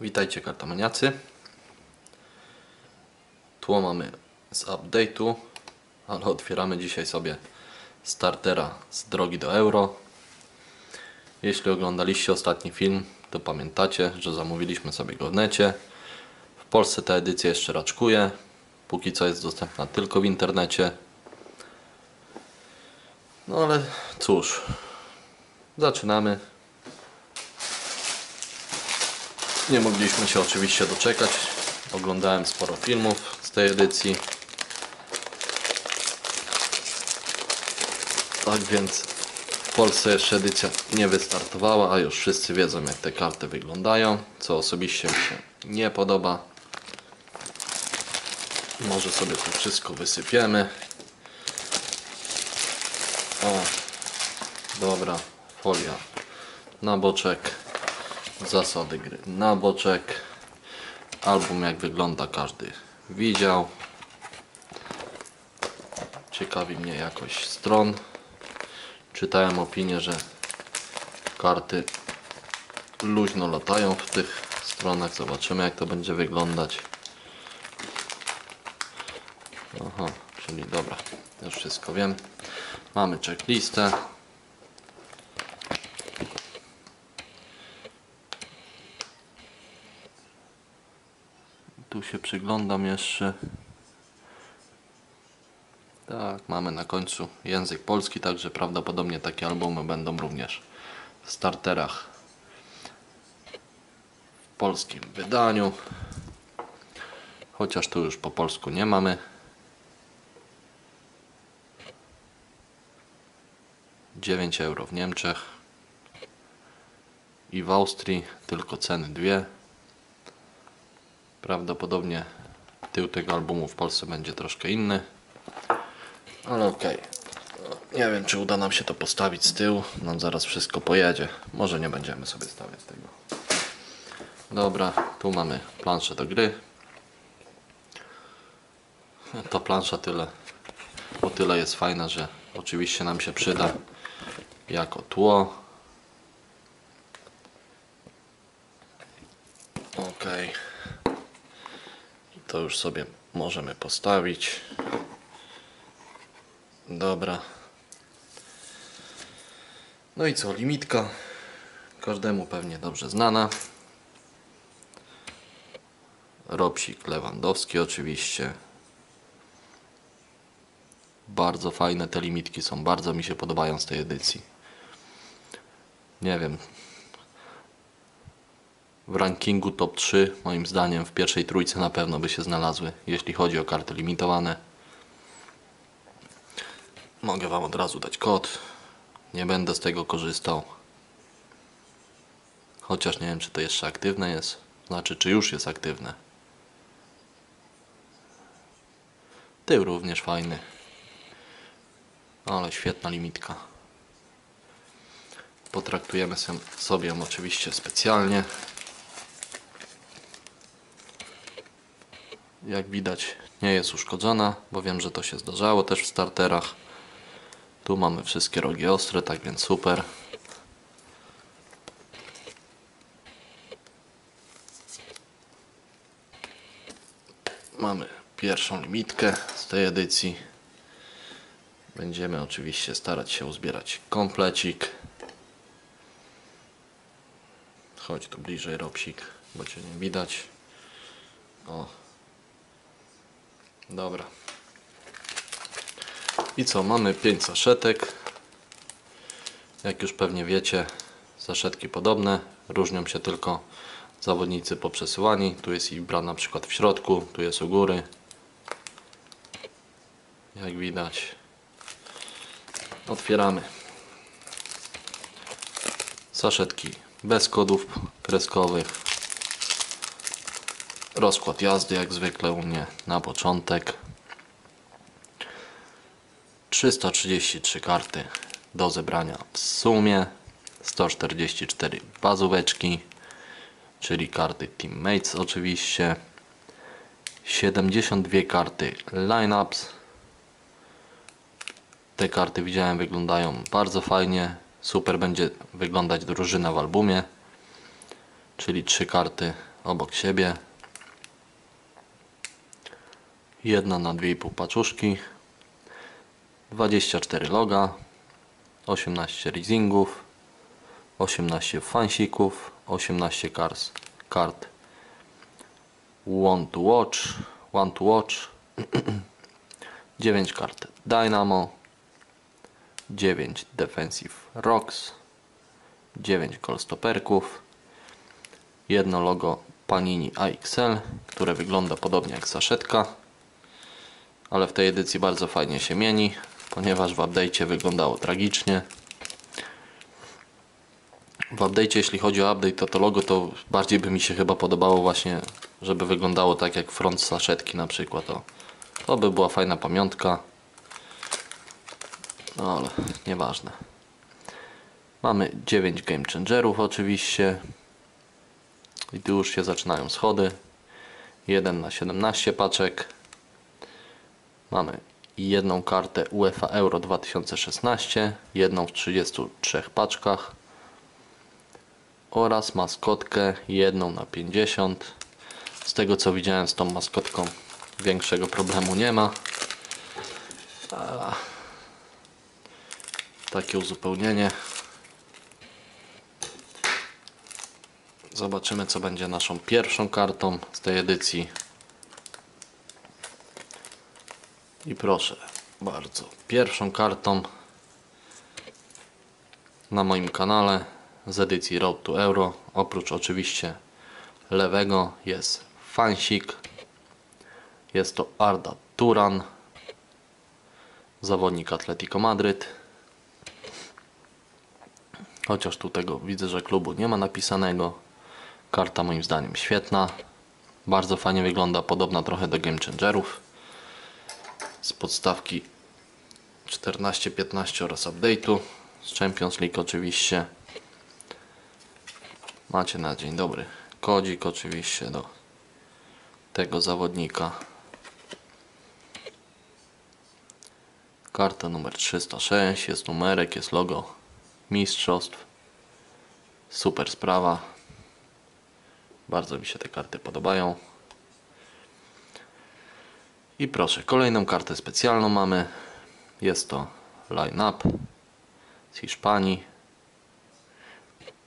Witajcie kartomaniacy. Tło mamy z update'u, ale otwieramy dzisiaj sobie startera z drogi do euro. Jeśli oglądaliście ostatni film, to pamiętacie, że zamówiliśmy sobie go w necie. W Polsce ta edycja jeszcze raczkuje. Póki co jest dostępna tylko w internecie. No ale cóż, zaczynamy. Nie mogliśmy się oczywiście doczekać. Oglądałem sporo filmów z tej edycji. Tak więc w Polsce jeszcze edycja nie wystartowała, a już wszyscy wiedzą jak te karty wyglądają, co osobiście mi się nie podoba. Może sobie to wszystko wysypiemy. O, dobra, folia na boczek zasady gry. Na boczek album jak wygląda każdy widział. Ciekawi mnie jakość stron. Czytałem opinię, że karty luźno latają w tych stronach. Zobaczymy jak to będzie wyglądać. Aha, czyli dobra już wszystko wiem. Mamy checklistę się przyglądam jeszcze. Tak, mamy na końcu język polski, także prawdopodobnie takie albumy będą również w starterach w polskim wydaniu. Chociaż tu już po polsku nie mamy. Dziewięć euro w Niemczech i w Austrii tylko ceny dwie. Prawdopodobnie tył tego albumu w Polsce będzie troszkę inny. Ale okej. Nie wiem, czy uda nam się to postawić z tyłu. Nam zaraz wszystko pojedzie. Może nie będziemy sobie stawiać tego. Dobra, tu mamy planszę do gry. To plansza tyle. O tyle jest fajna, że oczywiście nam się przyda jako tło. Okej to już sobie możemy postawić. Dobra. No i co, limitka. Każdemu pewnie dobrze znana. Robsik Lewandowski oczywiście. Bardzo fajne te limitki są, bardzo mi się podobają z tej edycji. Nie wiem, w rankingu top 3 moim zdaniem w pierwszej trójce na pewno by się znalazły, jeśli chodzi o karty limitowane. Mogę Wam od razu dać kod. Nie będę z tego korzystał. Chociaż nie wiem, czy to jeszcze aktywne jest. Znaczy, czy już jest aktywne. Tył również fajny. Ale świetna limitka. Potraktujemy sobie ją oczywiście specjalnie. Jak widać nie jest uszkodzona, bo wiem, że to się zdarzało też w starterach. Tu mamy wszystkie rogi ostre, tak więc super. Mamy pierwszą limitkę z tej edycji. Będziemy oczywiście starać się uzbierać komplecik. Chodź tu bliżej, Robsik, bo Cię nie widać. O, Dobra. I co? Mamy 5 saszetek. Jak już pewnie wiecie, saszetki podobne. Różnią się tylko zawodnicy poprzesyłani. Tu jest ich bra na przykład w środku, tu jest u góry. Jak widać. Otwieramy. Saszetki bez kodów kreskowych Rozkład jazdy jak zwykle u mnie na początek. 333 karty do zebrania w sumie. 144 bazóweczki, czyli karty Teammates oczywiście. 72 karty lineups. Te karty widziałem wyglądają bardzo fajnie. Super będzie wyglądać drużyna w albumie. Czyli trzy karty obok siebie. Jedna na 2,5 paczuszki. 24 loga. 18 leasingów. 18 fansików. 18 kars, kart. One to watch. One to watch. 9 kart Dynamo. 9 Defensive Rocks. 9 kolstoperków. Jedno logo Panini AXL, które wygląda podobnie jak saszetka, ale w tej edycji bardzo fajnie się mieni, ponieważ w update'cie wyglądało tragicznie. W update'cie, jeśli chodzi o update, to to logo to bardziej by mi się chyba podobało właśnie, żeby wyglądało tak jak front saszetki na przykład. O. To by była fajna pamiątka. No ale nieważne. Mamy 9 game changerów oczywiście. I tu już się zaczynają schody. 1 na 17 paczek. Mamy jedną kartę UEFA Euro 2016, jedną w 33 paczkach oraz maskotkę jedną na 50. Z tego co widziałem z tą maskotką większego problemu nie ma. Takie uzupełnienie. Zobaczymy co będzie naszą pierwszą kartą z tej edycji. I proszę bardzo, pierwszą kartą na moim kanale z edycji Road to Euro, oprócz oczywiście lewego jest fansik, jest to Arda Turan, zawodnik Atletico Madryt. Chociaż tu tego widzę, że klubu nie ma napisanego. Karta moim zdaniem świetna. Bardzo fajnie wygląda, podobna trochę do Game Changerów. Z podstawki 14-15 oraz update'u. Z Champions League oczywiście. Macie na dzień dobry kodzik oczywiście do tego zawodnika. Karta numer 306, jest numerek, jest logo mistrzostw. Super sprawa. Bardzo mi się te karty podobają. I proszę, kolejną kartę specjalną mamy. Jest to line-up z Hiszpanii.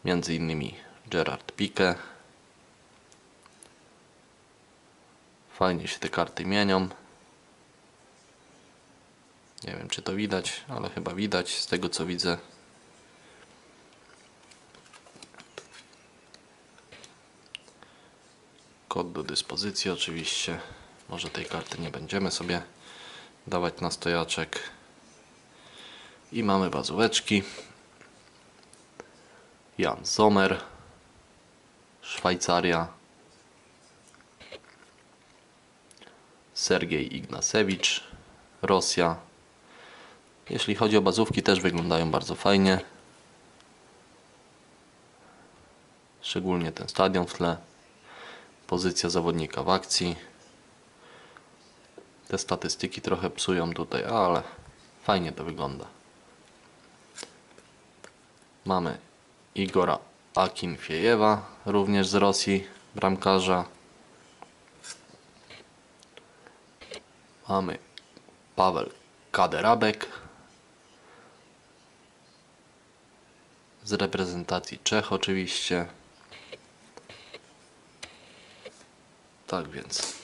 Między innymi Gerard Pique. Fajnie się te karty mienią. Nie wiem czy to widać, ale chyba widać z tego co widzę. Kod do dyspozycji oczywiście. Może tej karty nie będziemy sobie dawać na stojaczek. I mamy bazóweczki. Jan Sommer. Szwajcaria. Sergiej Ignasewicz. Rosja. Jeśli chodzi o bazówki też wyglądają bardzo fajnie. Szczególnie ten stadion w tle pozycja zawodnika w akcji. Te statystyki trochę psują tutaj, ale fajnie to wygląda. Mamy Igora Akinfiejewa, również z Rosji, bramkarza. Mamy Paweł Kaderabek z reprezentacji Czech oczywiście. Tak więc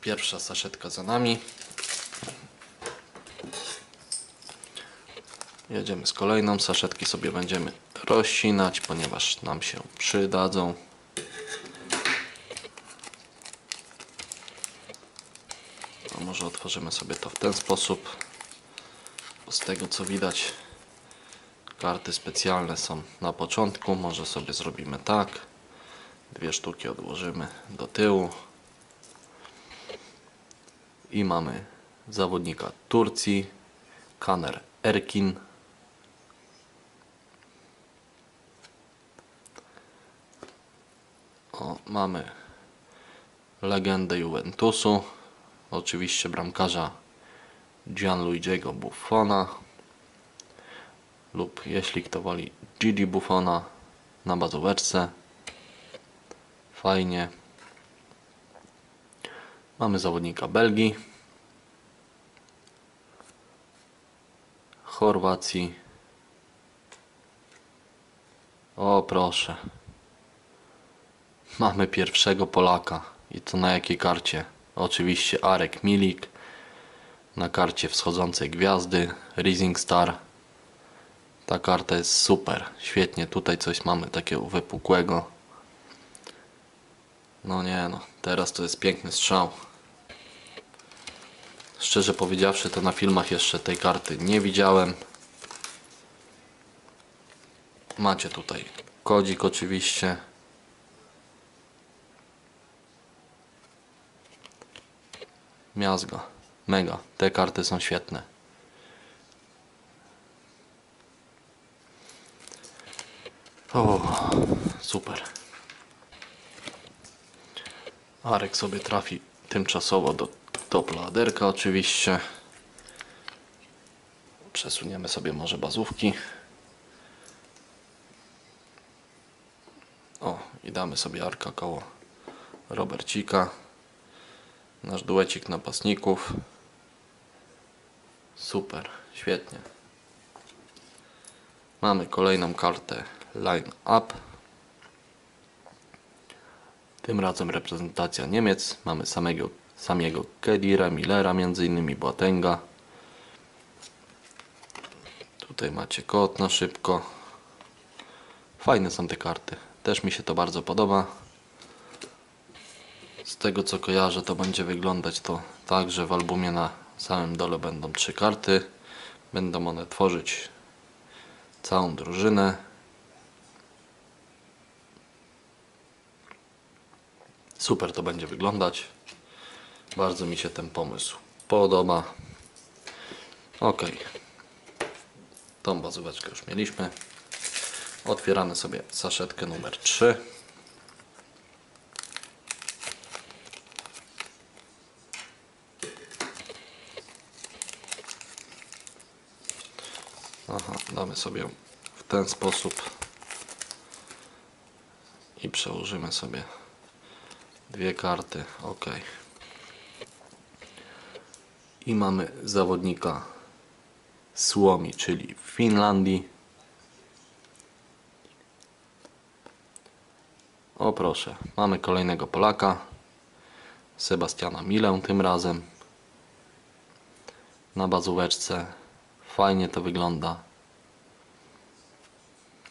pierwsza saszetka za nami. Jedziemy z kolejną. Saszetki sobie będziemy rozcinać, ponieważ nam się przydadzą. A może otworzymy sobie to w ten sposób. Bo z tego co widać karty specjalne są na początku. Może sobie zrobimy tak. Dwie sztuki odłożymy do tyłu i mamy zawodnika Turcji Kaner Erkin. O, mamy legendę Juventusu oczywiście bramkarza Gianluigiego Buffona lub jeśli kto woli Gigi Buffona na bazóweczce. Fajnie Mamy zawodnika Belgii, Chorwacji. O proszę. Mamy pierwszego Polaka. I to na jakiej karcie? Oczywiście Arek Milik. Na karcie wschodzącej gwiazdy. Rising Star. Ta karta jest super. Świetnie. Tutaj coś mamy takiego wypukłego. No nie no. Teraz to jest piękny strzał. Szczerze powiedziawszy, to na filmach jeszcze tej karty nie widziałem. Macie tutaj kodzik oczywiście. Miazga. Mega. Te karty są świetne. O, super. Arek sobie trafi tymczasowo do top laderka oczywiście. Przesuniemy sobie może bazówki. O, i damy sobie Arka koło Robercika. Nasz duecik napastników. Super, świetnie. Mamy kolejną kartę Line Up. Tym razem reprezentacja Niemiec. Mamy samego, samego Kedira, Millera, między innymi Boatenga. Tutaj macie kod na szybko. Fajne są te karty. Też mi się to bardzo podoba. Z tego co kojarzę, to będzie wyglądać to tak, że w albumie na samym dole będą trzy karty. Będą one tworzyć całą drużynę. Super to będzie wyglądać. Bardzo mi się ten pomysł podoba. Ok. Tą bazóweczkę już mieliśmy. Otwieramy sobie saszetkę numer 3. Aha, damy sobie w ten sposób i przełożymy sobie dwie karty. OK. I mamy zawodnika Słomi, czyli w Finlandii. O proszę, mamy kolejnego Polaka. Sebastiana Milę tym razem. Na bazóweczce. Fajnie to wygląda.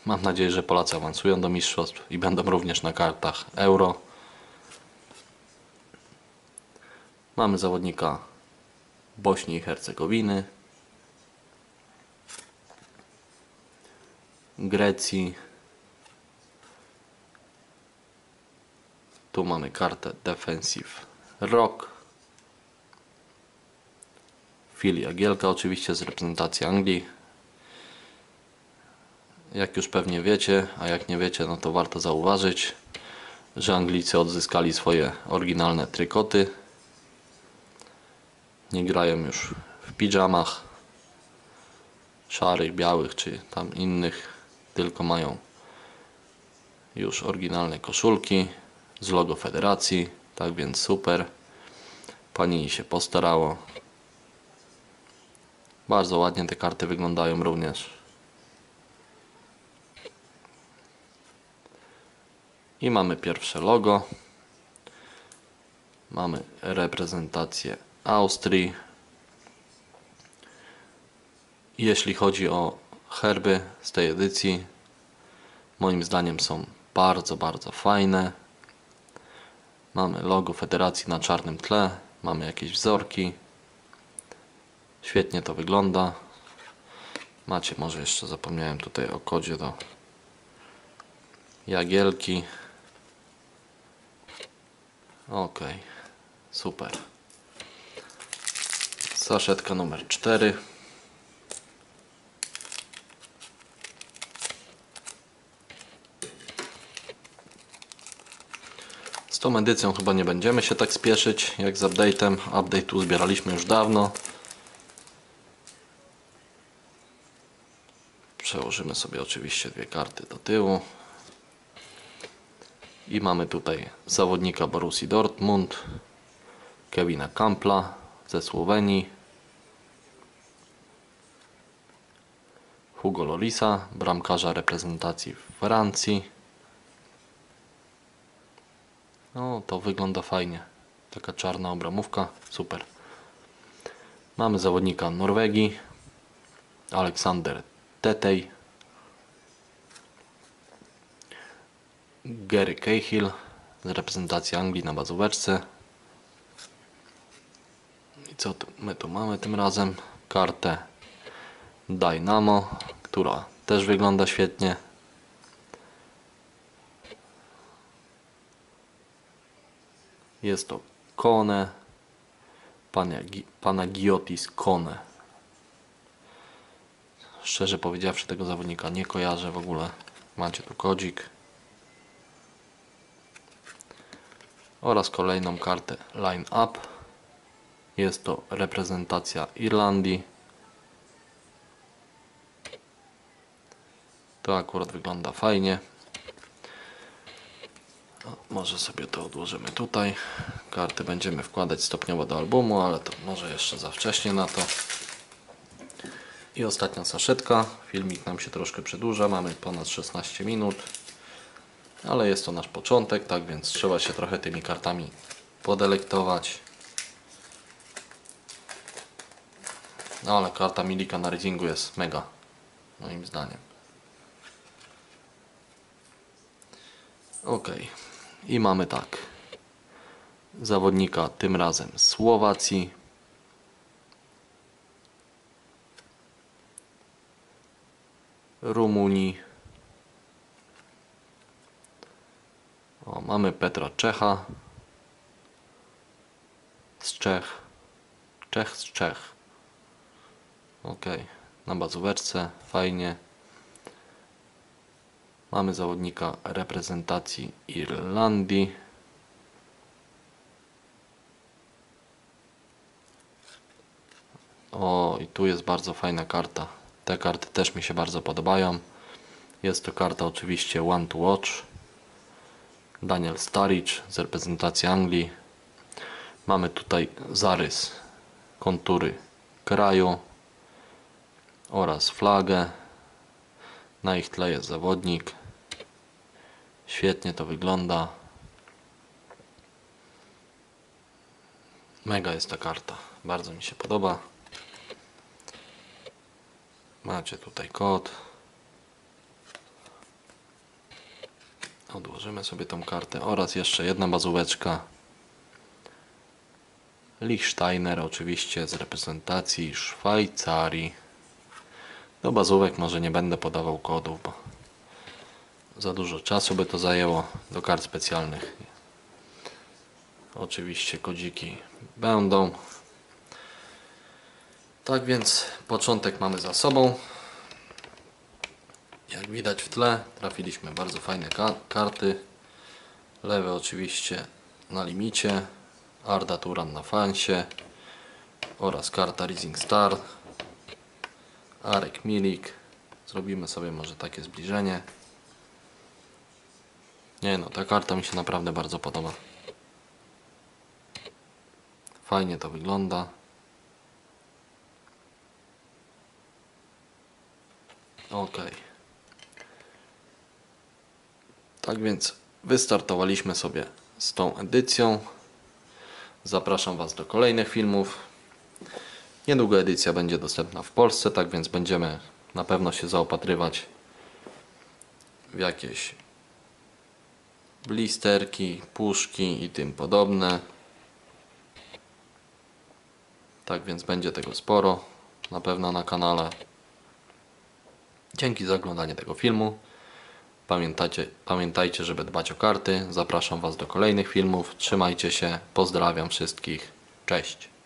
Mam nadzieję, że Polacy awansują do mistrzostw i będą również na kartach euro. Mamy zawodnika Bośni i Hercegowiny, Grecji. Tu mamy kartę Defensive Rock. Filia Gielka oczywiście z reprezentacji Anglii. Jak już pewnie wiecie, a jak nie wiecie, no to warto zauważyć, że Anglicy odzyskali swoje oryginalne trykoty. Nie grają już w piżamach szarych, białych czy tam innych, tylko mają już oryginalne koszulki z logo federacji, tak więc super. Pani się postarało. Bardzo ładnie te karty wyglądają również. I mamy pierwsze logo. Mamy reprezentację Austrii. Jeśli chodzi o herby z tej edycji, moim zdaniem są bardzo, bardzo fajne. Mamy logo federacji na czarnym tle, mamy jakieś wzorki. Świetnie to wygląda. Macie, może jeszcze zapomniałem tutaj o kodzie do Jagielki. Ok, super. Saszetka numer 4. Z tą edycją chyba nie będziemy się tak spieszyć jak z update'em. Update tu zbieraliśmy już dawno. Przełożymy sobie oczywiście dwie karty do tyłu. I mamy tutaj zawodnika Borussii Dortmund, Kevina Kampla ze Słowenii. Hugo Lorisa, bramkarza reprezentacji Francji. No, to wygląda fajnie. Taka czarna obramówka, super. Mamy zawodnika Norwegii, Aleksander Tetej, Gary Cahill z reprezentacji Anglii na bazóweczce. I co my tu mamy tym razem? Kartę Dynamo, która też wygląda świetnie. Jest to Kone, Panagi- Panagiotis Kone. Szczerze powiedziawszy, tego zawodnika nie kojarzę w ogóle. Macie tu kodzik. Oraz kolejną kartę Line Up. Jest to reprezentacja Irlandii. To akurat wygląda fajnie. O, może sobie to odłożymy tutaj. Karty będziemy wkładać stopniowo do albumu, ale to może jeszcze za wcześnie na to. I ostatnia saszetka. Filmik nam się troszkę przedłuża. Mamy ponad 16 minut. Ale jest to nasz początek, tak więc trzeba się trochę tymi kartami podelektować. No ale karta Milika na Rizingu jest mega, moim zdaniem. Ok. I mamy tak. Zawodnika tym razem Słowacji. Rumunii. O, mamy Petra Czecha. Z Czech. Czech z Czech. Ok. Na bazóweczce. Fajnie. Mamy zawodnika reprezentacji Irlandii. O, i tu jest bardzo fajna karta. Te karty też mi się bardzo podobają. Jest to karta oczywiście One to Watch. Daniel Sturridge z reprezentacji Anglii. Mamy tutaj zarys kontury kraju oraz flagę. Na ich tle jest zawodnik. Świetnie to wygląda. Mega jest ta karta. Bardzo mi się podoba. Macie tutaj kod. Odłożymy sobie tą kartę oraz jeszcze jedna bazóweczka. Lichsteiner oczywiście z reprezentacji Szwajcarii. Do bazówek może nie będę podawał kodów, bo za dużo czasu by to zajęło do kart specjalnych. Oczywiście kodziki będą. Tak więc początek mamy za sobą. Jak widać w tle trafiliśmy bardzo fajne ka karty. Lewe oczywiście na limicie. Arda Turan na fansie. Oraz karta Rising Star. Arek Milik. Zrobimy sobie może takie zbliżenie. Nie no, ta karta mi się naprawdę bardzo podoba. Fajnie to wygląda. Ok. Tak więc wystartowaliśmy sobie z tą edycją. Zapraszam Was do kolejnych filmów. Niedługo edycja będzie dostępna w Polsce, tak więc będziemy na pewno się zaopatrywać w jakieś blisterki, puszki i tym podobne. Tak więc będzie tego sporo na pewno na kanale. Dzięki za oglądanie tego filmu. Pamiętajcie, pamiętajcie, żeby dbać o karty. Zapraszam Was do kolejnych filmów. Trzymajcie się. Pozdrawiam wszystkich. Cześć.